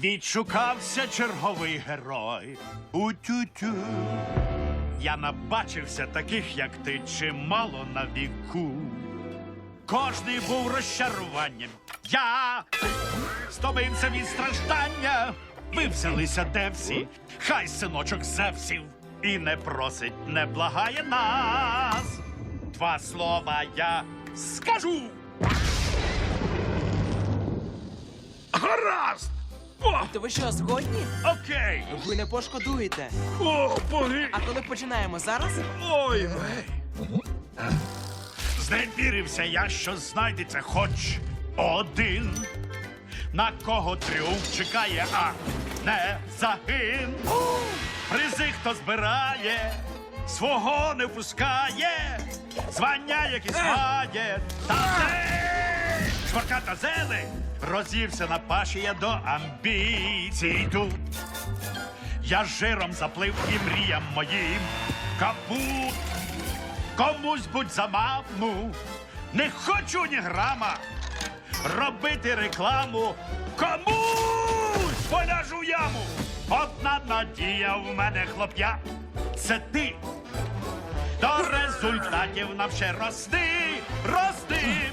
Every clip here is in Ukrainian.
Відшукався черговий герой. У-тю-тю. Я набачився таких, як ти, чимало на віку. Кожний був розчаруванням. Я стомився від страждання. Ви взялися де всі, хай синочок Зевсів і не просить, не благає нас. Два слова я скажу. Гаразд! То ви що, згодні? Окей. Ви не пошкодуєте. о, боги! А коли починаємо зараз? Ой, вей! Зневірився я, що знайдеться хоч один, на кого тріумф чекає, а не загин. Призи, хто збирає, свого не впускає, звання якісь має, та де шварка та зелень розівся на паші я до амбіцій йду. Я жиром заплив і мріям моїм капут. Комусь будь за не хочу ні грама робити рекламу. Комусь поляжу яму. Одна надія в мене хлоп'я. Це ти. До результатів нам ще рости, рости.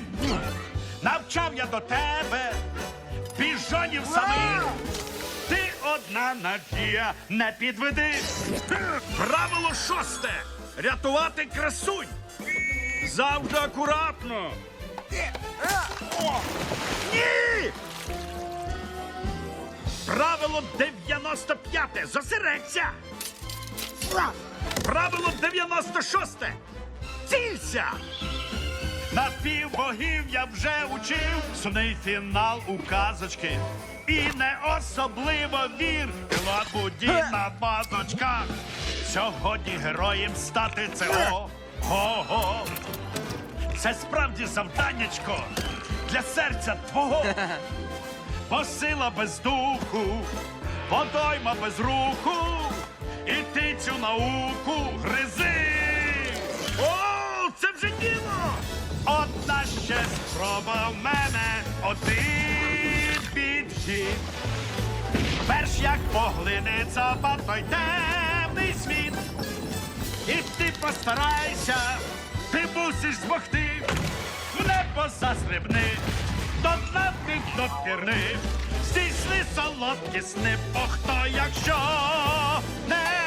Навчав я до тебе піжонів самих. Ти одна надія, не підведи. Правило шосте. Рятувати красунь. Завжди акуратно. Ні! Правило 95. Зосередься. Правило 96. Цілься. На півбогів я вже учив сумний фінал у казочки. І не особливо вір лабуді на базочках. Сьогодні героєм стати це ого. Це справді завданнячко для серця твого. Бо сила без духу, водойма без руху, і ти цю науку гризи. О, спроба в мене, один підхід. Перш як поглинеться пад той темний світ. І ти постарайся, ти мусиш змогти, в небо застрибни, до дна ти допірни, здійсни солодкі сни, бо хто якщо не